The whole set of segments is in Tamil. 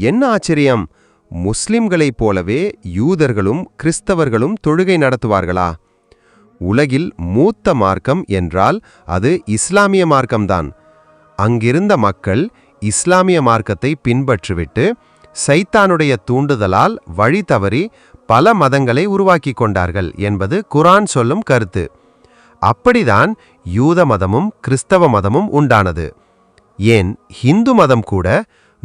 என்ன ஆச்சரியம்? முஸ்லிம்களைப் போலவே யூதர்களும் கிறிஸ்தவர்களும் தொழுகை நடத்துவார்களா? உலகில் மூத்த மார்க்கம் என்றால் அது இஸ்லாமிய மார்க்கம்தான். அங்கிருந்த மக்கள் இஸ்லாமிய மார்க்கத்தை பின்பற்றிவிட்டு சைத்தானுடைய தூண்டுதலால் வழி தவறி பல மதங்களை உருவாக்கி கொண்டார்கள் என்பது குரான் சொல்லும் கருத்து. அப்படிதான் யூத மதமும் கிறிஸ்தவ மதமும் உண்டானது. ஏன் ஹிந்து மதம் கூட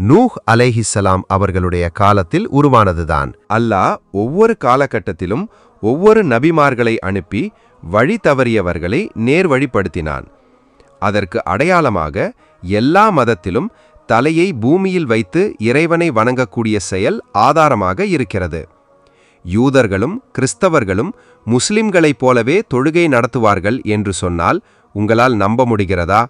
நூஹ் அலைஹிஸ்ஸலாம் அவர்களுடைய காலத்தில் உருவானதுதான். அல்லாஹ் ஒவ்வொரு காலகட்டத்திலும் ஒவ்வொரு நபிமார்களை அனுப்பி வழி தவறியவர்களை நேர்வழிப்படுத்தினான். அதற்கு அடையாளமாக எல்லா மதத்திலும் தலையை பூமியில் வைத்து இறைவனை வணங்கக்கூடிய செயல் ஆதாரமாக இருக்கிறது. யூதர்களும் கிறிஸ்தவர்களும் முஸ்லிம்களைப் போலவே தொழுகை நடத்துவார்கள் என்று சொன்னால் உங்களால் நம்ப முடிகிறதா?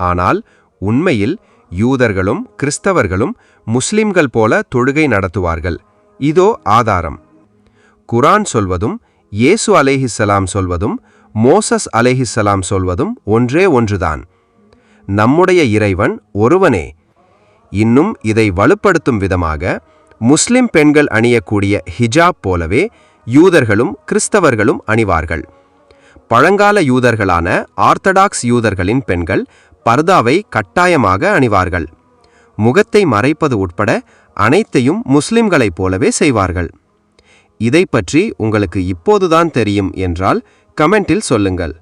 ஆனால் உண்மையில் யூதர்களும் கிறிஸ்தவர்களும் முஸ்லிம்கள் போல தொழுகை நடத்துவார்கள். இதோ ஆதாரம். குரான் சொல்வதும் இயேசு அலேஹிசலாம் சொல்வதும் மோசஸ் அலேஹிசலாம் சொல்வதும் ஒன்றே ஒன்றுதான். நம்முடைய இறைவன் ஒருவனே. இன்னும் இதை வலுப்படுத்தும் விதமாக முஸ்லிம் பெண்கள் அணியக்கூடிய ஹிஜாப் போலவே யூதர்களும் கிறிஸ்தவர்களும் அணிவார்கள். பழங்கால யூதர்களான ஆர்த்தடாக்ஸ் யூதர்களின் பெண்கள் பர்தாவை கட்டாயமாக அணிவார்கள். முகத்தை மறைப்பது உட்பட அனைத்தையும் முஸ்லிம்களைப் போலவே செய்வார்கள். இதை பற்றி உங்களுக்கு இப்போதுதான் தெரியும் என்றால் கமெண்டில் சொல்லுங்கள்.